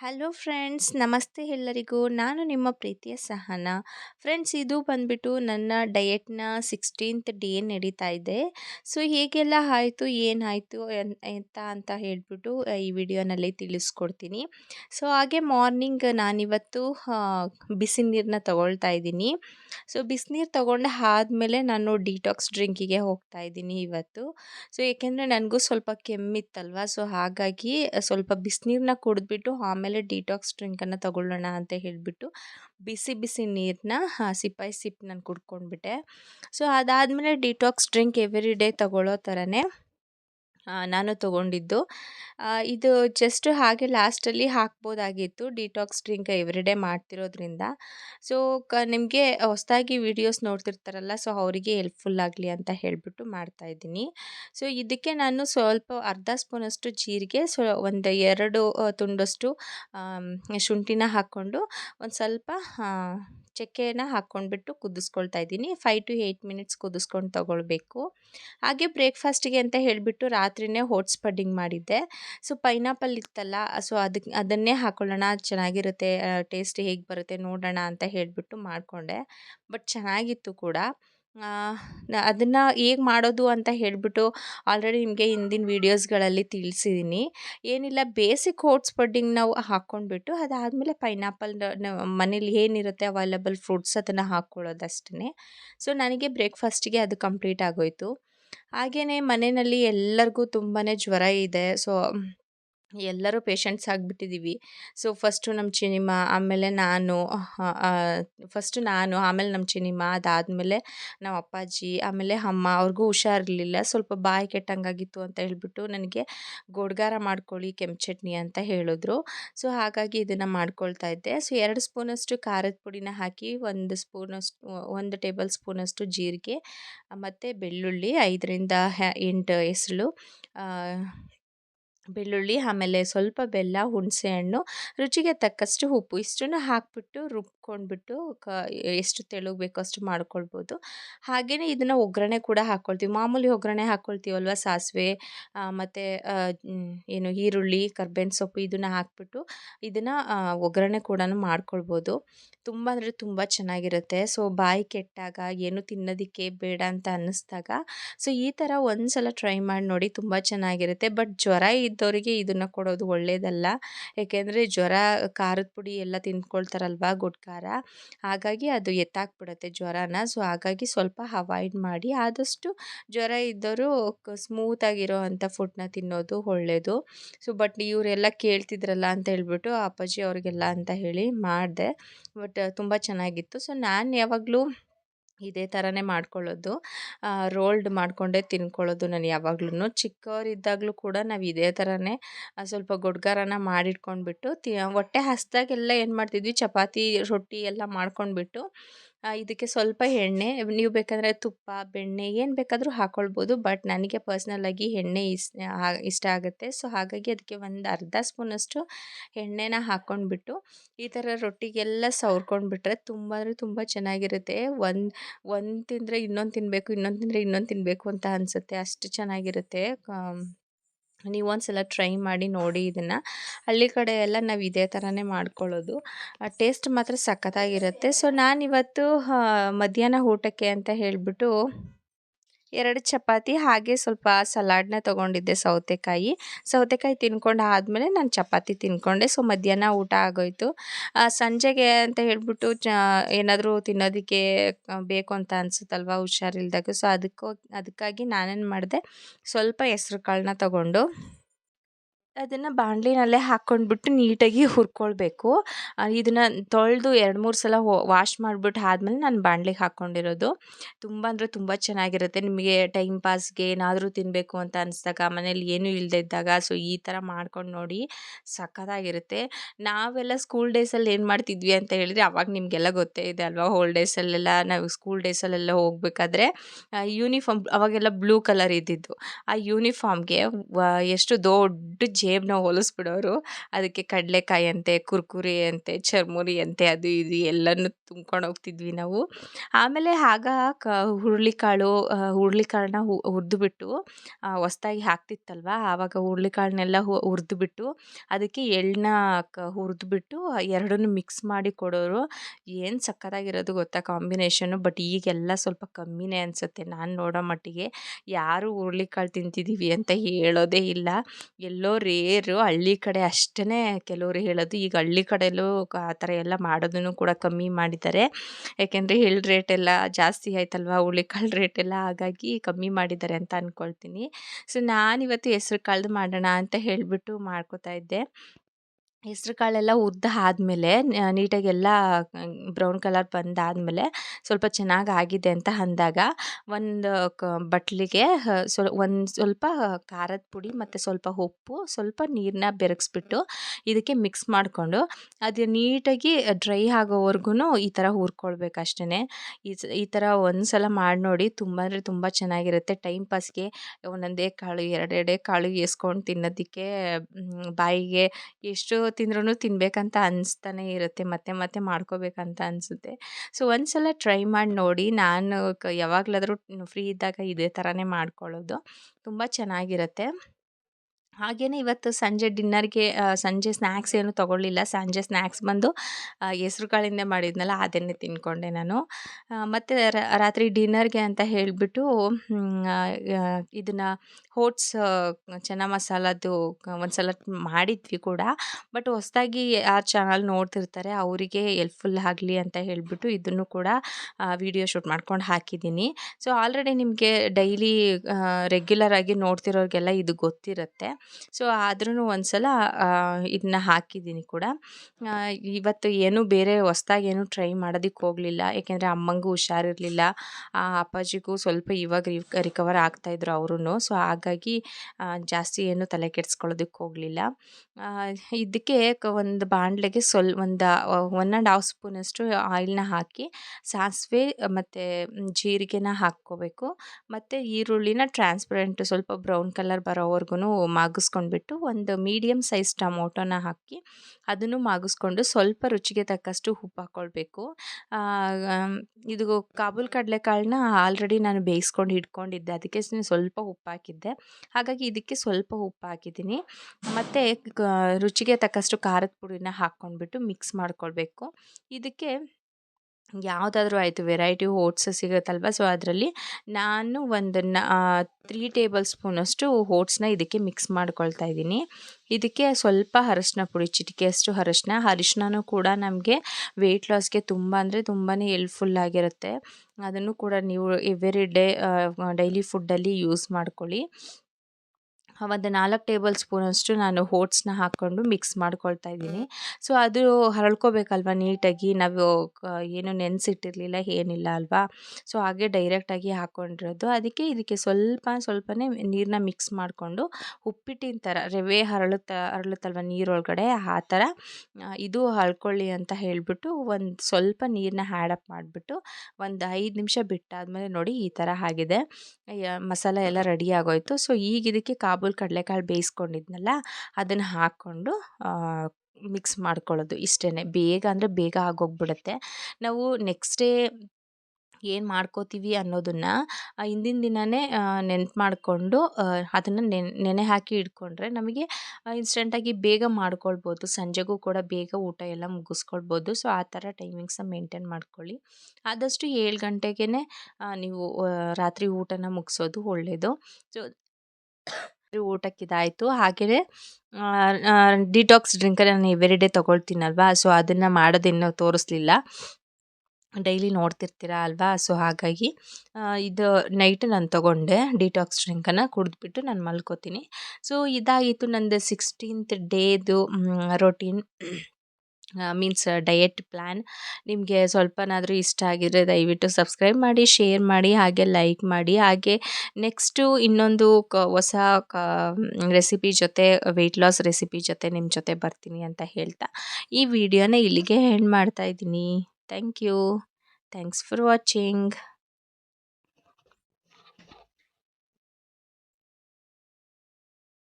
Hello friends, ನಮಸ್ತೆ ಎಲ್ಲರಿಗೂ. ನಾನು ನಿಮ್ಮ ಪ್ರೀತಿಯ ಸಹನ. ಫ್ರೆಂಡ್ಸ್, ಇದು ಬಂದ್ಬಿಟ್ಟು ನನ್ನ ಡಯೆಟ್ನ ಸಿಕ್ಸ್ಟೀನ್ತ್ ಡೇ ನಡೀತಾ ಇದೆ. ಸೊ, ಹೇಗೆಲ್ಲ ಆಯಿತು ಏನಾಯಿತು ಎಂತ ಅಂತ ಹೇಳಿಬಿಟ್ಟು ಈ ವಿಡಿಯೋನಲ್ಲಿ ತಿಳಿಸ್ಕೊಡ್ತೀನಿ. ಸೊ, ಹಾಗೆ ಮಾರ್ನಿಂಗ್ ನಾನಿವತ್ತು ಬಿಸಿ ನೀರನ್ನ ತಗೊಳ್ತಾ ಇದ್ದೀನಿ. ಸೊ, ಬಿಸಿನೀರು ತಗೊಂಡು ಆದಮೇಲೆ ನಾನು ಡಿಟಾಕ್ಸ್ ಡ್ರಿಂಕಿಗೆ ಹೋಗ್ತಾ ಇದ್ದೀನಿ ಇವತ್ತು. ಸೊ, ಏಕೆಂದರೆ ನನಗೂ ಸ್ವಲ್ಪ ಕೆಮ್ಮಿತ್ತಲ್ವ? ಸೊ, ಹಾಗಾಗಿ ಸ್ವಲ್ಪ ಬಿಸಿನೀರನ್ನ ಕುಡಿದ್ಬಿಟ್ಟು ಆಮೇಲೆ ಡಿಟಾಕ್ಸ್ ಡ್ರಿಂಕನ್ನು ತಗೊಳ್ಳೋಣ ಅಂತ ಹೇಳಿಬಿಟ್ಟು ಬಿಸಿ ಬಿಸಿ ನೀರನ್ನ ಸಿಪಾಯಿ ಸಿಪ್ ನಾನು ಕುಡ್ಕೊಂಡ್ಬಿಟ್ಟೆ. ಸೊ ಅದಾದಮೇಲೆ ಡಿಟಾಕ್ಸ್ ಡ್ರಿಂಕ್ ಎವ್ರಿ ಡೇ ತಗೊಳ್ಳೋ ಥರನೇ ನಾನು ತೊಗೊಂಡಿದ್ದು. ಇದು ಜಸ್ಟ್ ಹಾಗೆ ಲಾಸ್ಟಲ್ಲಿ ಹಾಕ್ಬೋದಾಗಿತ್ತು. ಡಿಟಾಕ್ಸ್ ಡ್ರಿಂಕ್ ಎವ್ರಿ ಡೇ ಮಾಡ್ತಿರೋದ್ರಿಂದ. ಸೊ ಕ, ನಿಮಗೆ ಹೊಸದಾಗಿ ವೀಡಿಯೋಸ್ ನೋಡ್ತಿರ್ತಾರಲ್ಲ ಸೊ ಅವರಿಗೆ ಹೆಲ್ಪ್ಫುಲ್ ಆಗಲಿ ಅಂತ ಹೇಳಿಬಿಟ್ಟು ಮಾಡ್ತಾಯಿದ್ದೀನಿ ಸೊ ಇದಕ್ಕೆ ನಾನು ಸ್ವಲ್ಪ ಅರ್ಧ ಸ್ಪೂನಷ್ಟು ಜೀರಿಗೆ, ಸೊ, ಒಂದು ಎರಡು ತುಂಡಷ್ಟು ಶುಂಠಿನ ಹಾಕ್ಕೊಂಡು ಒಂದು ಸ್ವಲ್ಪ ಚಕ್ಕೆನ ಹಾಕ್ಕೊಂಡ್ಬಿಟ್ಟು ಕುದಿಸ್ಕೊಳ್ತಾ ಇದ್ದೀನಿ. ಫೈವ್ ಟು ಏಯ್ಟ್ ಮಿನಿಟ್ಸ್ ಕುದಿಸ್ಕೊಂಡು ತೊಗೊಳ್ಬೇಕು. ಹಾಗೆ ಬ್ರೇಕ್ಫಾಸ್ಟಿಗೆ ಅಂತ ಹೇಳಿಬಿಟ್ಟು ರಾತ್ರಿನೇ ಓಟ್ಸ್ ಪಡ್ಡಿಂಗ್ ಮಾಡಿದ್ದೆ. ಸೊ ಪೈನಾಪಲ್ ಇತ್ತಲ್ಲ ಸೊ ಅದಕ್ಕೆ ಅದನ್ನೇ ಹಾಕ್ಕೊಳ್ಳೋಣ ಚೆನ್ನಾಗಿರುತ್ತೆ ಟೇಸ್ಟ್ ಹೇಗೆ ಬರುತ್ತೆ ನೋಡೋಣ ಅಂತ ಹೇಳಿಬಿಟ್ಟು ಮಾಡಿಕೊಂಡೆ. ಬಟ್ ಚೆನ್ನಾಗಿತ್ತು ಕೂಡ. ಅದನ್ನು ಹೇಗೆ ಮಾಡೋದು ಅಂತ ಹೇಳಿಬಿಟ್ಟು ಆಲ್ರೆಡಿ ನಿಮಗೆ ಹಿಂದಿನ ವೀಡಿಯೋಸ್ಗಳಲ್ಲಿ ತಿಳಿಸಿದ್ದೀನಿ ಏನಿಲ್ಲ ಬೇಸಿಕ್ ಓಟ್ಸ್ ಪಡ್ಡಿಂಗ್ ನಾವು ಹಾಕ್ಕೊಂಡ್ಬಿಟ್ಟು ಅದಾದಮೇಲೆ ಪೈನಾಪಲ್ ಮನೇಲಿ ಏನಿರುತ್ತೆ ಅವೈಲಬಲ್ ಫ್ರೂಟ್ಸ್ ಅದನ್ನು ಹಾಕ್ಕೊಳ್ಳೋದಷ್ಟೇ ಸೊ ನನಗೆ ಬ್ರೇಕ್ಫಾಸ್ಟಿಗೆ ಅದು ಕಂಪ್ಲೀಟ್ ಆಗೋಯಿತು. ಹಾಗೆಯೇ ಮನೆಯಲ್ಲಿ ಎಲ್ಲರಿಗೂ ತುಂಬಾ ಜ್ವರ ಇದೆ. ಸೊ ಎಲ್ಲರೂ ಪೇಷಂಟ್ಸ್ ಆಗಿಬಿಟ್ಟಿದ್ದೀವಿ ಸೊ ಫಸ್ಟು ನಮ್ಮ ಚಿನಿಮ, ಆಮೇಲೆ ನಾನು ಫಸ್ಟು ನಾನು, ಆಮೇಲೆ ನಮ್ಮ ಚಿನಿಮ ಅದಾದಮೇಲೆ ನಮ್ಮ ಅಪ್ಪಾಜಿ, ಆಮೇಲೆ ಅಮ್ಮ, ಅವ್ರಿಗೂ ಹುಷಾರಿರಲಿಲ್ಲ. ಸ್ವಲ್ಪ ಬಾಯಿ ಕೆಟ್ಟಂಗಾಗಿತ್ತು ಅಂತ ಹೇಳಿಬಿಟ್ಟು ನನಗೆ ಗೋಡ್ಗಾರ ಮಾಡ್ಕೊಳ್ಳಿ ಕೆಂಪು ಚಟ್ನಿ ಅಂತ ಹೇಳಿದ್ರು. ಸೊ, ಹಾಗಾಗಿ ಇದನ್ನು ಮಾಡ್ಕೊಳ್ತಾ ಇದ್ದೆ. ಸೊ, ಎರಡು ಸ್ಪೂನಷ್ಟು ಖಾರದ ಪುಡಿನ ಹಾಕಿ, ಒಂದು ಸ್ಪೂನಷ್ಟು, ಒಂದು ಟೇಬಲ್ ಸ್ಪೂನಷ್ಟು ಜೀರಿಗೆ, ಮತ್ತು ಬೆಳ್ಳುಳ್ಳಿ, ಐದರಿಂದ ಎಂಟು ಹೆಸ್ಳು ಬೆಳ್ಳುಳ್ಳಿ ಆಮೇಲೆ ಸ್ವಲ್ಪ ಬೆಲ್ಲ ಹುಣಸೆ ಹಣ್ಣು ರುಚಿಗೆ ತಕ್ಕಷ್ಟು ಉಪ್ಪು ಇಷ್ಟನ್ನು ಹಾಕಿಬಿಟ್ಟು ರುಬ್ಕೊಂಡ್ಬಿಟ್ಟು ಕ, ಎಷ್ಟು ತೆಳುಗ್ ಬೇಕೋ ಅಷ್ಟು ಮಾಡ್ಕೊಳ್ಬೋದು. ಹಾಗೆಯೇ ಇದನ್ನು ಒಗ್ಗರಣೆ ಕೂಡ ಹಾಕ್ಕೊಳ್ತೀವಿ ಮಾಮೂಲಿ ಒಗ್ಗರಣೆ ಹಾಕ್ಕೊಳ್ತೀವಲ್ವ ಸಾಸಿವೆ ಮತ್ತು ಏನು ಈರುಳ್ಳಿ, ಕರ್ಬೇವಿನ ಸೊಪ್ಪು ಇದನ್ನು ಹಾಕ್ಬಿಟ್ಟು ಇದನ್ನು ಒಗ್ಗರಣೆ ಕೂಡ ಮಾಡ್ಕೊಳ್ಬೋದು. ತುಂಬ ಅಂದರೆ ತುಂಬ ಚೆನ್ನಾಗಿರುತ್ತೆ. ಸೊ, ಬಾಯಿ ಕೆಟ್ಟಾಗ, ಏನು ತಿನ್ನೋದಕ್ಕೆ ಬೇಡ ಅಂತ ಅನ್ನಿಸ್ದಾಗ, ಸೊ, ಈ ಥರ ಒಂದು ಸಲ ಟ್ರೈ ಮಾಡಿ ನೋಡಿ ತುಂಬ ಚೆನ್ನಾಗಿರುತ್ತೆ. ಬಟ್ ಜ್ವರ ಇದ್ದವರಿಗೆ ಇದನ್ನು ಕೊಡೋದು ಒಳ್ಳೆಯದಲ್ಲ ಯಾಕೆಂದರೆ ಜ್ವರ, ಖಾರದ ಪುಡಿ ಎಲ್ಲ ತಿಂದ್ಕೊಳ್ತಾರಲ್ವ ಹಾಗಾಗಿ ಅದು ಎತ್ತಾಕ್ಬಿಡುತ್ತೆ ಜ್ವರನ. ಸೊ, ಹಾಗಾಗಿ ಸ್ವಲ್ಪ ಅವಾಯ್ಡ್ ಮಾಡಿ. ಆದಷ್ಟು ಜ್ವರ ಇದ್ದವರು ಸ್ಮೂತಾಗಿರೋ ಅಂಥ ಫುಡ್ನ ತಿನ್ನೋದು ಒಳ್ಳೆಯದು ಸೊ, ಬಟ್ ಇವರೆಲ್ಲ ಕೇಳ್ತಿದ್ರಲ್ಲ ಅಂತ ಹೇಳ್ಬಿಟ್ಟು ಅಪ್ಪಾಜಿ ಅವ್ರಿಗೆಲ್ಲ ಅಂತ ಹೇಳಿ ಮಾಡಿದೆ. ಬಟ್ ತುಂಬ ಚೆನ್ನಾಗಿತ್ತು. ಸೊ, ನಾನು ಯಾವಾಗಲೂ ಇದೇ ಥರನೇ ಮಾಡ್ಕೊಳ್ಳೋದು. ರೋಲ್ಡ್ ಮಾಡಿಕೊಂಡೇ ತಿನ್ಕೊಳ್ಳೋದು ನಾನು ಯಾವಾಗ್ಲೂ ಚಿಕ್ಕವರಿದ್ದಾಗಲೂ ಕೂಡ ನಾವು ಇದೇ ಥರನೇ ಸ್ವಲ್ಪ ಗೊಡ್ಗಾರನ ಮಾಡಿಟ್ಕೊಂಡ್ಬಿಟ್ಟು, ತಿ, ಹೊಟ್ಟೆ ಹಸ್ದಾಗೆಲ್ಲ ಏನು ಮಾಡ್ತಿದ್ವಿ ಚಪಾತಿ, ರೊಟ್ಟಿ ಎಲ್ಲ ಮಾಡ್ಕೊಂಡ್ಬಿಟ್ಟು ಇದಕ್ಕೆ ಸ್ವಲ್ಪ ಎಣ್ಣೆ, ನೀವು ಬೇಕಂದರೆ ತುಪ್ಪ, ಬೆಣ್ಣೆ ಏನು ಬೇಕಾದರೂ ಹಾಕ್ಕೊಳ್ಬೋದು ಬಟ್ ನನಗೆ ಪರ್ಸ್ನಲಾಗಿ ಎಣ್ಣೆ ಇಸ್ ಇಷ್ಟ ಆಗುತ್ತೆ. ಸೊ, ಹಾಗಾಗಿ ಅದಕ್ಕೆ ಒಂದು ಅರ್ಧ ಸ್ಪೂನಷ್ಟು ಎಣ್ಣೆನ ಹಾಕ್ಕೊಂಡ್ಬಿಟ್ಟು ಈ ಥರ ರೊಟ್ಟಿಗೆಲ್ಲ ಸವ್ರ್ಕೊಂಡ್ಬಿಟ್ರೆ ತುಂಬ ಅಂದರೆ ತುಂಬ ಚೆನ್ನಾಗಿರುತ್ತೆ. ಒಂದು ಒಂದು ತಿಂದರೆ ಇನ್ನೊಂದು ತಿನ್ನಬೇಕು ಇನ್ನೊಂದು ತಿಂದರೆ ಇನ್ನೊಂದು ತಿನ್ನಬೇಕು ಅಂತ ಅನಿಸುತ್ತೆ. ಅಷ್ಟು ಚೆನ್ನಾಗಿರುತ್ತೆ. ನೀವು ಒಂದ್ಸಲ ಟ್ರೈ ಮಾಡಿ ನೋಡಿ ಇದನ್ನು. ಹಳ್ಳಿ ಕಡೆ ಎಲ್ಲ ನಾವು ಇದೇ ಥರನೇ ಮಾಡ್ಕೊಳ್ಳೋದು. ಟೇಸ್ಟ್ ಮಾತ್ರ ಸಖತ್ತಾಗಿರುತ್ತೆ. ಸೊ ನಾನಿವತ್ತು ಮಧ್ಯಾಹ್ನ ಊಟಕ್ಕೆ ಅಂತ ಹೇಳಿಬಿಟ್ಟು ಎರಡು ಚಪಾತಿ ಹಾಗೆ ಸ್ವಲ್ಪ ಸಲಾಡ್ನ ತೊಗೊಂಡಿದ್ದೆ ಸೌತೆಕಾಯಿ. ಸೌತೆಕಾಯಿ ತಿನ್ಕೊಂಡು ಆದಮೇಲೆ ನಾನು ಚಪಾತಿ ತಿನ್ಕೊಂಡೆ. ಸೊ, ಮಧ್ಯಾಹ್ನ ಊಟ ಆಗೋಯಿತು. ಸಂಜೆಗೆ ಅಂತ ಹೇಳ್ಬಿಟ್ಟು ಚ, ಏನಾದರೂ ತಿನ್ನೋದಕ್ಕೆ ಬೇಕು ಅಂತ ಅನಿಸುತ್ತಲ್ವ? ಹುಷಾರಿಲ್ದಾಗ. ಸೊ, ಅದಕ್ಕೋ, ಅದಕ್ಕಾಗಿ ನಾನೇನು ಮಾಡಿದೆ, ಸ್ವಲ್ಪ ಹೆಸ್ರು ಕಾಳನ್ನ ತಗೊಂಡು ಅದನ್ನು ಬಾಣಲಿನಲ್ಲೇ ಹಾಕ್ಕೊಂಡ್ಬಿಟ್ಟು ನೀಟಾಗಿ ಹುರ್ಕೊಳ್ಬೇಕು. ಇದನ್ನು ತೊಳೆದು ಎರಡು ಮೂರು ಸಲ ವಾಶ್ ಮಾಡಿಬಿಟ್ಟು ಆದಮೇಲೆ ನಾನು ಬಾಣ್ಲಿಗೆ ಹಾಕ್ಕೊಂಡಿರೋದು. ತುಂಬ ಅಂದರೆ ತುಂಬ ಚೆನ್ನಾಗಿರುತ್ತೆ. ನಿಮಗೆ ಟೈಮ್ ಪಾಸ್ಗೆ ಏನಾದರೂ ತಿನ್ನಬೇಕು ಅಂತ ಅನಿಸ್ದಾಗ, ಮನೇಲಿ ಏನೂ ಇದ್ದಾಗ, ಸೊ ಈ ಥರ ಮಾಡ್ಕೊಂಡು ನೋಡಿ ಸಖತ್ತಾಗಿರುತ್ತೆ. ನಾವೆಲ್ಲ ಸ್ಕೂಲ್ ಡೇಸಲ್ಲಿ ಏನು ಮಾಡ್ತಿದ್ವಿ ಅಂತ ಹೇಳಿದ್ರೆ, ಅವಾಗ ನಿಮಗೆಲ್ಲ ಗೊತ್ತೇ ಇದೆ ಅಲ್ವಾ ಡೇಸಲ್ಲೆಲ್ಲ ನಾವು ಸ್ಕೂಲ್ ಡೇಸಲ್ಲೆಲ್ಲ ಹೋಗಬೇಕಾದ್ರೆ ಯೂನಿಫಾರ್ಮ್, ಅವಾಗೆಲ್ಲ ಬ್ಲೂ ಕಲರ್ ಇದ್ದಿದ್ದು. ಆ ಯೂನಿಫಾರ್ಮ್ಗೆ ಎಷ್ಟು ದೊಡ್ಡ ಜೇಬನ್ನ ಹೋಲಿಸ್ಬಿಡೋರು. ಅದಕ್ಕೆ ಕಡಲೆಕಾಯಿ ಅಂತೆ ಕುರ್ಕುರಿ ಅಂತೆ ಚರ್ಮುರಿ ಅಂತೆ ಅದು ಇದು ಎಲ್ಲನೂ ತುಂಬ್ಕೊಂಡು ಹೋಗ್ತಿದ್ವಿ ನಾವು. ಆಮೇಲೆ ಆಗ ಕ ಹುರುಳಿಕಾಳು ಹುರುಳಿಕಾಳನ್ನ ಹುರಿದ್ಬಿಟ್ಟು ಹೊಸ್ದಾಗಿ ಹಾಕ್ತಿತ್ತಲ್ವ? ಆವಾಗ ಹುರುಳಿಕಾಳನ್ನೆಲ್ಲ ಹುರಿದ್ಬಿಟ್ಟು, ಅದಕ್ಕೆ ಎಳ್ಳನ್ನ ಕ, ಹುರಿದ್ಬಿಟ್ಟು ಎರಡನ್ನೂ ಮಿಕ್ಸ್ ಮಾಡಿ ಕೊಡೋರು. ಏನು ಸಕ್ಕತ್ತಾಗಿರೋದು ಗೊತ್ತಾ ಕಾಂಬಿನೇಷನ್ನು? ಬಟ್ ಈಗೆಲ್ಲ ಸ್ವಲ್ಪ ಕಮ್ಮಿನೇ ಅನಿಸುತ್ತೆ ನಾನು ನೋಡೋ ಮಟ್ಟಿಗೆ. ಯಾರು ಹುರುಳಿಕಾಳು ತಿಂತಿದ್ದೀವಿ ಅಂತ ಹೇಳೋದೇ ಇಲ್ಲ. ಎಲ್ಲೋ ರೇರು ಹಳ್ಳಿ ಕಡೆ ಅಷ್ಟೇ ಕೆಲವರು ಹೇಳೋದು. ಈಗ ಹಳ್ಳಿ ಕಡೆಯಲ್ಲೂ ಆ ಥರ ಎಲ್ಲ ಮಾಡೋದನ್ನು ಕೂಡ ಕಮ್ಮಿ ಮಾಡಿದ್ದಾರೆ. ಯಾಕೆಂದರೆ ಹಿಲ್ ರೇಟ್ ಎಲ್ಲ ಜಾಸ್ತಿ ಆಯ್ತಲ್ವಾ? ಆಯ್ತಲ್ವ ರೇಟ್ ಎಲ್ಲ ಹಾಗಾಗಿ ಕಮ್ಮಿ ಮಾಡಿದ್ದಾರೆ ಅಂತ ಅಂದ್ಕೊಳ್ತೀನಿ ಸೊ ನಾನಿವತ್ತು ಹೆಸ್ರು ಕಾಳ್ದು ಮಾಡೋಣ ಅಂತ ಹೇಳಿಬಿಟ್ಟು ಮಾಡ್ಕೋತಾ ಇದ್ದೆ. ಹೆಸ್ರು ಕಾಳೆಲ್ಲ ಉದ್ದ ಆದಮೇಲೆ ನೀಟಾಗಿ ಎಲ್ಲ ಬ್ರೌನ್ ಕಲರ್ ಬಂದಾದಮೇಲೆ ಸ್ವಲ್ಪ ಚೆನ್ನಾಗಿ ಆಗಿದೆ ಅಂತ ಅಂದಾಗ ಒಂದು ಕ, ಬಟ್ಲಿಗೆ ಸ್ವಲ್ ಒಂದು ಸ್ವಲ್ಪ ಖಾರದ ಪುಡಿ ಮತ್ತು ಸ್ವಲ್ಪ ಉಪ್ಪು, ಸ್ವಲ್ಪ ನೀರನ್ನ ಬೆರಗಿಸ್ಬಿಟ್ಟು ಇದಕ್ಕೆ ಮಿಕ್ಸ್ ಮಾಡಿಕೊಂಡು ಅದು ನೀಟಾಗಿ ಡ್ರೈ ಆಗೋವರೆಗೂ ಈ ಥರ ಹುರ್ಕೊಳ್ಬೇಕು ಅಷ್ಟೇ ಈ ಈ ಥರ ಒಂದು ಸಲ ಮಾಡಿ ನೋಡಿ ತುಂಬ ಅಂದರೆ ತುಂಬ ಚೆನ್ನಾಗಿರುತ್ತೆ. ಟೈಮ್ ಪಾಸ್ಗೆ ಒಂದೊಂದೇ ಕಾಳು, ಎರಡೆರಡೇ ಕಾಳು ಎಸ್ಕೊಂಡು ತಿನ್ನೋದಕ್ಕೆ ಬಾಯಿಗೆ ಎಷ್ಟು ತಿಂದ್ರೂ ತಿನ್ನಬೇಕಂತ ಅನಿಸ್ತಾನೆ ಇರುತ್ತೆ. ಮತ್ತೆ ಮತ್ತೆ ಮಾಡ್ಕೋಬೇಕಂತ ಅನಿಸುತ್ತೆ. ಸೊ ಒಂದು ಸಲ ಟ್ರೈ ಮಾಡಿ ನೋಡಿ. ನಾನು ಕ ಯಾವಾಗಲಾದರೂ ಫ್ರೀ ಇದ್ದಾಗ ಇದೇ ಥರನೇ ಮಾಡ್ಕೊಳ್ಳೋದು. ತುಂಬ ಚೆನ್ನಾಗಿರುತ್ತೆ. ಹಾಗೆಯೇ ಇವತ್ತು ಸಂಜೆ ಡಿನ್ನರ್ಗೆ ಸಂಜೆ ಸ್ನ್ಯಾಕ್ಸ್ ಏನು ತೊಗೊಳ್ಳಿಲ್ಲ. ಸಂಜೆ ಸ್ನ್ಯಾಕ್ಸ್ ಬಂದು ಹೆಸ್ರು ಕಾಳಿಂದ ಮಾಡಿದ್ನಲ್ಲ, ಅದನ್ನೇ ತಿಂದ್ಕೊಂಡೆ ನಾನು. ಮತ್ತು ರಾತ್ರಿ ಡಿನ್ನರ್ಗೆ ಅಂತ ಹೇಳಿಬಿಟ್ಟು ಇದನ್ನು ಓಟ್ಸ್ ಚೆನ್ನ ಮಸಾಲದ್ದು ಒಂದು ಸಲ ಮಾಡಿದ್ವಿ ಕೂಡ. ಬಟ್ ಹೊಸ್ದಾಗಿ ಯಾರು ಚಾನಲ್ ನೋಡ್ತಿರ್ತಾರೆ, ಅವರಿಗೆ ಎಲ್ಪ್ಫುಲ್ ಆಗಲಿ ಅಂತ ಹೇಳಿಬಿಟ್ಟು ಇದನ್ನು ಕೂಡ ವಿಡಿಯೋ ಶೂಟ್ ಮಾಡ್ಕೊಂಡು ಹಾಕಿದ್ದೀನಿ. ಸೊ, ಆಲ್ರೆಡಿ ನಿಮಗೆ ಡೈಲಿ ರೆಗ್ಯುಲರ್ ಆಗಿ ನೋಡ್ತಿರೋರಿಗೆಲ್ಲ ಇದು ಗೊತ್ತಿರುತ್ತೆ. ಸೊ ಆದ್ರೂ ಒಂದ್ಸಲ ಇದನ್ನ ಹಾಕಿದ್ದೀನಿ ಕೂಡ. ಇವತ್ತು ಏನೂ ಬೇರೆ ಹೊಸ್ದಾಗಿ ಏನೂ ಟ್ರೈ ಮಾಡೋದಕ್ಕೆ ಹೋಗಲಿಲ್ಲ. ಏಕೆಂದರೆ ಅಮ್ಮಂಗೂ ಹುಷಾರಿರಲಿಲ್ಲ. ಅಪ್ಪಾಜಿಗೂ ಸ್ವಲ್ಪ ಇವಾಗ ರಿಕವರ್ ಆಗ್ತಾಯಿದ್ರು ಅವರೂ ಸೊ, ಹಾಗಾಗಿ ಜಾಸ್ತಿ ಏನು ತಲೆ ಕೆಡಿಸ್ಕೊಳ್ಳೋದಕ್ಕೆ ಹೋಗಲಿಲ್ಲ. ಇದಕ್ಕೆ ಒಂದು ಬಾಣಲೆಗೆ ಸ್ವಲ್ ಒಂದು ಒನ್ ಆ್ಯಂಡ್ ಹಾಫ್ ಸ್ಪೂನಷ್ಟು ಆಯಿಲ್ನ ಹಾಕಿ, ಸಾಸಿವೆ ಮತ್ತು ಜೀರಿಗೆನ ಹಾಕ್ಕೋಬೇಕು. ಮತ್ತು ಈರುಳ್ಳಿನ ಟ್ರಾನ್ಸ್ಪರೆಂಟ್ ಸ್ವಲ್ಪ ಬ್ರೌನ್ ಕಲರ್ ಬರೋವರೆಗೂ ಮಾಗಿಸ್ಕೊಂಡ್ಬಿಟ್ಟು ಒಂದು ಮೀಡಿಯಮ್ ಸೈಜ್ ಟೊಮೊಟೊನ ಹಾಕಿ ಅದನ್ನು ಮಾಗಿಸ್ಕೊಂಡು ಸ್ವಲ್ಪ ರುಚಿಗೆ ತಕ್ಕಷ್ಟು ಉಪ್ಪು ಹಾಕ್ಕೊಳ್ಬೇಕು ಇದು ಕಾಬೂಲ್ ಕಡಲೆಕಾಳನ್ನ ಆಲ್ರೆಡಿ ನಾನು ಬೇಯಿಸ್ಕೊಂಡು ಇಟ್ಕೊಂಡಿದ್ದೆ ಅದಕ್ಕೆ ಸ್ವಲ್ಪ ಉಪ್ಪು ಹಾಕಿದ್ದೆ. ಹಾಗಾಗಿ ಇದಕ್ಕೆ ಸ್ವಲ್ಪ ಉಪ್ಪು ಹಾಕಿದ್ದೀನಿ. ಮತ್ತು ರುಚಿಗೆ ತಕ್ಕಷ್ಟು ಖಾರದ ಪುಡಿನ ಹಾಕ್ಕೊಂಡ್ಬಿಟ್ಟು ಮಿಕ್ಸ್ ಮಾಡ್ಕೊಳ್ಬೇಕು. ಇದಕ್ಕೆ ಯಾವುದಾದ್ರೂ ಆಯಿತು, ವೆರೈಟಿ ಓಟ್ಸ್ ಸಿಗುತ್ತಲ್ವ? ಸೊ, ಅದರಲ್ಲಿ ನಾನು ಒಂದು ತ್ರೀ ಟೇಬಲ್ ಸ್ಪೂನಷ್ಟು ಓಟ್ಸ್ನ ಇದಕ್ಕೆ ಮಿಕ್ಸ್ ಮಾಡ್ಕೊಳ್ತಾ ಇದ್ದೀನಿ. ಇದಕ್ಕೆ ಸ್ವಲ್ಪ ಅರಶಿನ ಪುಡಿ ಚಿಟಿಕೆಯಷ್ಟು ಅರಶಿನ. ಅರಿಶಿನೂ ಕೂಡ ನಮಗೆ ವೆಯ್ಟ್ ಲಾಸ್ಗೆ ತುಂಬ ಅಂದರೆ ತುಂಬಾ ಹೆಲ್ಪ್ಫುಲ್ ಆಗಿರುತ್ತೆ. ಅದನ್ನು ಕೂಡ ನೀವು ಎವ್ರಿ ಡೇ ಡೈಲಿ ಫುಡ್ಡಲ್ಲಿ ಯೂಸ್ ಮಾಡ್ಕೊಳ್ಳಿ. ಒಂದು ನಾಲ್ಕು ಟೇಬಲ್ ಸ್ಪೂನಷ್ಟು ನಾನು ಓಟ್ಸ್ನ ಹಾಕ್ಕೊಂಡು ಮಿಕ್ಸ್ ಮಾಡ್ಕೊಳ್ತಾ ಇದ್ದೀನಿ. ಸೊ ಅದು ಹರಳ್ಕೋಬೇಕಲ್ವ ನೀಟಾಗಿ? ನಾವು ಏನು ನೆನೆಸಿಟ್ಟಿರಲಿಲ್ಲ ಏನಿಲ್ಲ ಅಲ್ವಾ? ಸೊ ಹಾಗೆ ಡೈರೆಕ್ಟಾಗಿ ಹಾಕ್ಕೊಂಡಿರೋದು ಅದಕ್ಕೆ ಇದಕ್ಕೆ ಸ್ವಲ್ಪ ಸ್ವಲ್ಪನೇ ನೀರನ್ನ ಮಿಕ್ಸ್ ಮಾಡಿಕೊಂಡು ಉಪ್ಪಿಟ್ಟಿನ ಥರ ರವೆ ಹರಳುತ್ತ ಹರಳುತ್ತಲ್ವ ನೀರೊಳಗಡೆ ಆ ಥರ ಇದು ಹಳ್ಕೊಳ್ಳಿ ಅಂತ ಹೇಳಿಬಿಟ್ಟು ಒಂದು ಸ್ವಲ್ಪ ನೀರನ್ನ ಹ್ಯಾಡಪ್ ಮಾಡಿಬಿಟ್ಟು ಒಂದು ಐದು ನಿಮಿಷ ಬಿಟ್ಟಾದಮೇಲೆ ನೋಡಿ ಈ ಥರ ಆಗಿದೆ. ಮಸಾಲೆ ಎಲ್ಲ ರೆಡಿ ಆಗೋಯಿತು. ಸೊ ಈಗ ಇದಕ್ಕೆ ಕಾಬೂಲ್ ಕಡಲೆಕಾಳು ಬೇಯಿಸ್ಕೊಂಡಿದ್ನಲ್ಲ, ಅದನ್ನು ಹಾಕ್ಕೊಂಡು ಮಿಕ್ಸ್ ಮಾಡ್ಕೊಳ್ಳೋದು ಇಷ್ಟೇ ಬೇಗ ಅಂದರೆ ಬೇಗ ಆಗೋಗ್ಬಿಡುತ್ತೆ. ನಾವು ನೆಕ್ಸ್ಟ್ ಡೇ ಏನು ಮಾಡ್ಕೋತೀವಿ ಅನ್ನೋದನ್ನು ಹಿಂದಿನ ದಿನವೇ ನೆನ್ಪು ಮಾಡಿಕೊಂಡು ಅದನ್ನು ನೆನೆ ನೆನೆ ಹಾಕಿ ಇಟ್ಕೊಂಡ್ರೆ ನಮಗೆ ಇನ್ಸ್ಟೆಂಟಾಗಿ ಬೇಗ ಮಾಡ್ಕೊಳ್ಬೋದು. ಸಂಜೆಗೂ ಕೂಡ ಬೇಗ ಊಟ ಎಲ್ಲ ಮುಗಿಸ್ಕೊಳ್ಬೋದು. ಸೊ, ಆ ಥರ ಟೈಮಿಂಗ್ಸನ್ನ ಮೇಂಟೈನ್ ಮಾಡ್ಕೊಳ್ಳಿ. ಆದಷ್ಟು ಏಳು ಗಂಟೆಗೇ ನೀವು ರಾತ್ರಿ ಊಟನ ಮುಗಿಸೋದು ಒಳ್ಳೆಯದು ಸೊ ಊಟಕ್ಕಿದಾಯಿತು ಹಾಗೆಯೇ ಡಿಟಾಕ್ಸ್ ಡ್ರಿಂಕಲ್ಲಿ ನಾನು ಎವ್ರಿ ಡೇ ತೊಗೊಳ್ತೀನಲ್ವಾ? ಸೊ ಅದನ್ನು ಮಾಡೋದಿನ್ನೂ ತೋರಿಸ್ಲಿಲ್ಲ. ಡೈಲಿ ನೋಡ್ತಿರ್ತೀರ ಅಲ್ವಾ? ಸೊ ಹಾಗಾಗಿ ಇದು ನೈಟ್ ನಾನು ತೊಗೊಂಡೆ ಡಿಟಾಕ್ಸ್ ಡ್ರಿಂಕನ್ನು ಕುಡಿದ್ಬಿಟ್ಟು ನಾನು ಮಲ್ಕೋತೀನಿ. ಸೊ ಇದಾಗಿತ್ತು ನಂದು ಸಿಕ್ಸ್ಟೀನ್ತ್ ಡೇದು ರೊಟೀನ್ ಮೀನ್ಸ್ ಡಯೆಟ್ ಪ್ಲ್ಯಾನ್ ನಿಮಗೆ ಸ್ವಲ್ಪನಾದರೂ ಇಷ್ಟ ಆಗಿದ್ರೆ ದಯವಿಟ್ಟು ಸಬ್ಸ್ಕ್ರೈಬ್ ಮಾಡಿ ಶೇರ್ ಮಾಡಿ, ಹಾಗೆ ಲೈಕ್ ಮಾಡಿ. ಹಾಗೆ ನೆಕ್ಸ್ಟು ಇನ್ನೊಂದು ಕ, ಹೊಸ ಕ ರೆಸಿಪಿ ಜೊತೆ ವೆಯ್ಟ್ ಲಾಸ್ ರೆಸಿಪಿ ಜೊತೆ ನಿಮ್ಮ ಜೊತೆ ಬರ್ತೀನಿ ಅಂತ ಹೇಳ್ತಾ. ಈ ವಿಡಿಯೋನ ಇಲ್ಲಿಗೆ ಎಂಡ್ ಮಾಡ್ತಾ ಇದ್ದೀನಿ. Thank you thanks for watching